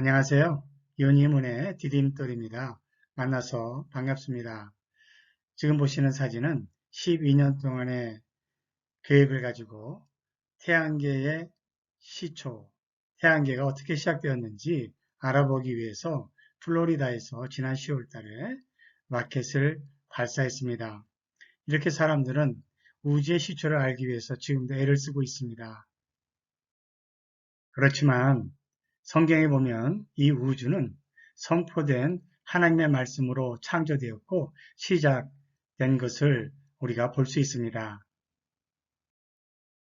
안녕하세요. 연희문의 디딤돌입니다. 만나서 반갑습니다. 지금 보시는 사진은 12년 동안의 계획을 가지고 태양계의 시초, 태양계가 어떻게 시작되었는지 알아보기 위해서 플로리다에서 지난 10월 달에 마켓을 발사했습니다. 이렇게 사람들은 우주의 시초를 알기 위해서 지금도 애를 쓰고 있습니다. 그렇지만 성경에 보면 이 우주는 선포된 하나님의 말씀으로 창조되었고 시작된 것을 우리가 볼 수 있습니다.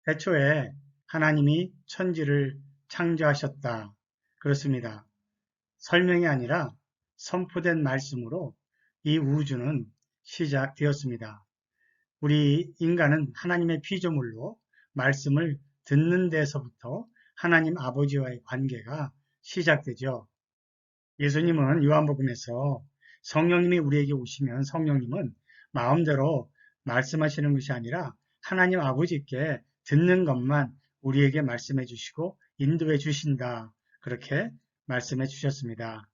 애초에 하나님이 천지를 창조하셨다. 그렇습니다. 설명이 아니라 선포된 말씀으로 이 우주는 시작되었습니다. 우리 인간은 하나님의 피조물로 말씀을 듣는 데서부터 하나님 아버지와의 관계가 시작되죠. 예수님은 요한복음에서 성령님이 우리에게 오시면 성령님은 마음대로 말씀하시는 것이 아니라 하나님 아버지께 듣는 것만 우리에게 말씀해 주시고 인도해 주신다. 그렇게 말씀해 주셨습니다.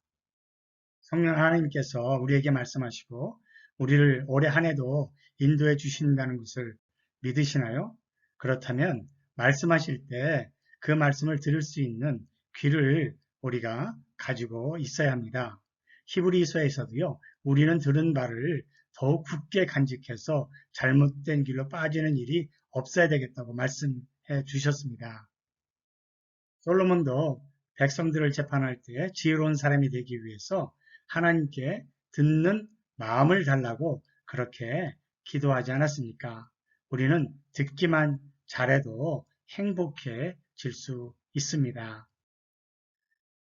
성령 하나님께서 우리에게 말씀하시고 우리를 올해 한 해도 인도해 주신다는 것을 믿으시나요? 그렇다면 말씀하실 때 그 말씀을 들을 수 있는 귀를 우리가 가지고 있어야 합니다. 히브리서에서도요, 우리는 들은 바를 더욱 굳게 간직해서 잘못된 길로 빠지는 일이 없어야 되겠다고 말씀해 주셨습니다. 솔로몬도 백성들을 재판할 때 지혜로운 사람이 되기 위해서 하나님께 듣는 마음을 달라고 그렇게 기도하지 않았습니까? 우리는 듣기만 잘해도 행복해 질 수 있습니다.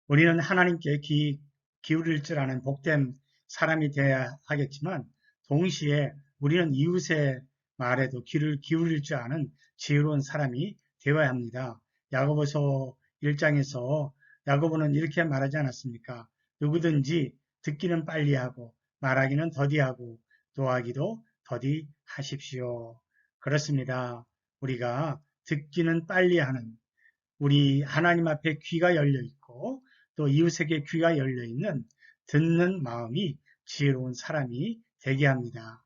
우리는 하나님께 귀 기울일 줄 아는 복된 사람이 되어야 하겠지만 동시에 우리는 이웃의 말에도 귀를 기울일 줄 아는 지혜로운 사람이 되어야 합니다. 야고보서 1장에서 야고보는 이렇게 말하지 않았습니까? 누구든지 듣기는 빨리 하고 말하기는 더디하고 도하기도 더디 하십시오. 그렇습니다. 우리가 듣기는 빨리 하는 우리 하나님 앞에 귀가 열려 있고 또 이웃에게 귀가 열려 있는 듣는 마음이 지혜로운 사람이 되게 합니다.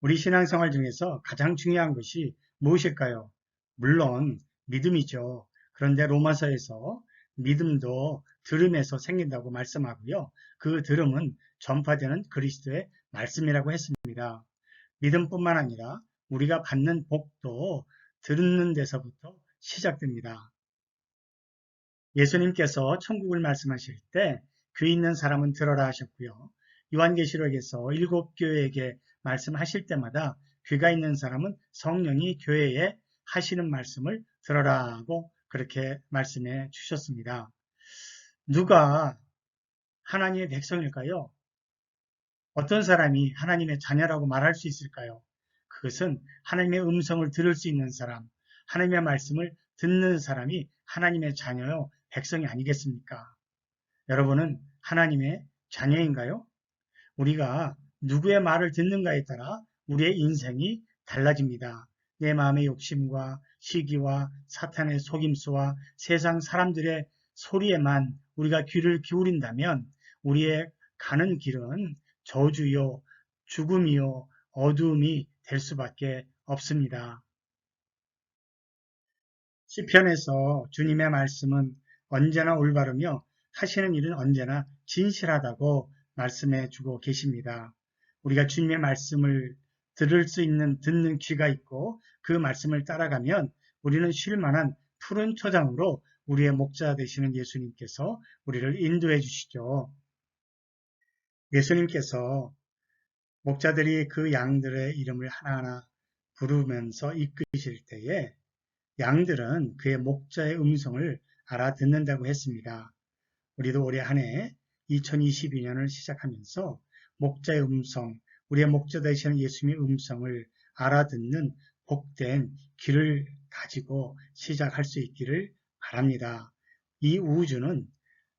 우리 신앙생활 중에서 가장 중요한 것이 무엇일까요? 물론 믿음이죠. 그런데 로마서에서 믿음도 들음에서 생긴다고 말씀하고요. 그 들음은 전파되는 그리스도의 말씀이라고 했습니다. 믿음뿐만 아니라 우리가 받는 복도 듣는 데서부터 시작됩니다. 예수님께서 천국을 말씀하실 때 귀 있는 사람은 들어라 하셨고요. 요한계시록에서 일곱 교회에게 말씀하실 때마다 귀가 있는 사람은 성령이 교회에 하시는 말씀을 들어라고 그렇게 말씀해 주셨습니다. 누가 하나님의 백성일까요? 어떤 사람이 하나님의 자녀라고 말할 수 있을까요? 그것은 하나님의 음성을 들을 수 있는 사람, 하나님의 말씀을 듣는 사람이 하나님의 자녀요, 백성이 아니겠습니까? 여러분은 하나님의 자녀인가요? 우리가 누구의 말을 듣는가에 따라 우리의 인생이 달라집니다. 내 마음의 욕심과 시기와 사탄의 속임수와 세상 사람들의 소리에만 우리가 귀를 기울인다면 우리의 가는 길은 저주요, 죽음이요, 어두움이 될 수밖에 없습니다. 시편에서 주님의 말씀은 언제나 올바르며 하시는 일은 언제나 진실하다고 말씀해 주고 계십니다. 우리가 주님의 말씀을 들을 수 있는 듣는 귀가 있고 그 말씀을 따라가면 우리는 쉴 만한 푸른 초장으로 우리의 목자 되시는 예수님께서 우리를 인도해 주시죠. 예수님께서 목자들이 그 양들의 이름을 하나하나 부르면서 이끄실 때에 양들은 그의 목자의 음성을 알아듣는다고 했습니다. 우리도 올해 한 해 2022년을 시작하면서 목자의 음성, 우리의 목자 되시는 예수님의 음성을 알아듣는 복된 길을 가지고 시작할 수 있기를 바랍니다. 이 우주는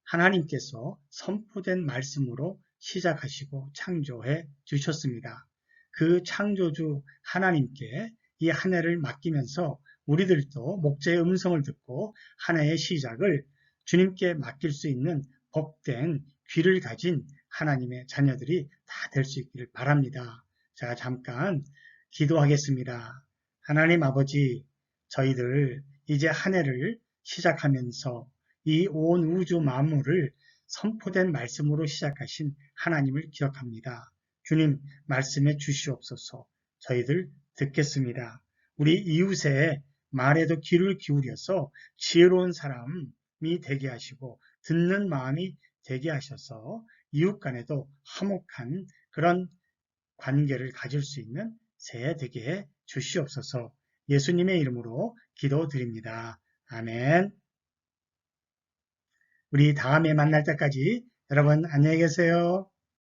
하나님께서 선포된 말씀으로 시작하시고 창조해 주셨습니다. 그 창조주 하나님께 이 한 해를 맡기면서 우리들도 목자의 음성을 듣고 한 해의 시작을 주님께 맡길 수 있는 복된 귀를 가진 하나님의 자녀들이 다 될 수 있기를 바랍니다. 자, 잠깐 기도하겠습니다. 하나님 아버지, 저희들 이제 한 해를 시작하면서 이 온 우주 만물을 선포된 말씀으로 시작하신 하나님을 기억합니다. 주님 말씀해 주시옵소서 저희들 듣겠습니다. 우리 이웃의 말에도 귀를 기울여서 지혜로운 사람이 되게 하시고 듣는 마음이 되게 하셔서 이웃 간에도 화목한 그런 관계를 가질 수 있는 새해 되게 해 주시옵소서 예수님의 이름으로 기도드립니다. 아멘. 우리 다음에 만날 때까지 여러분 안녕히 계세요.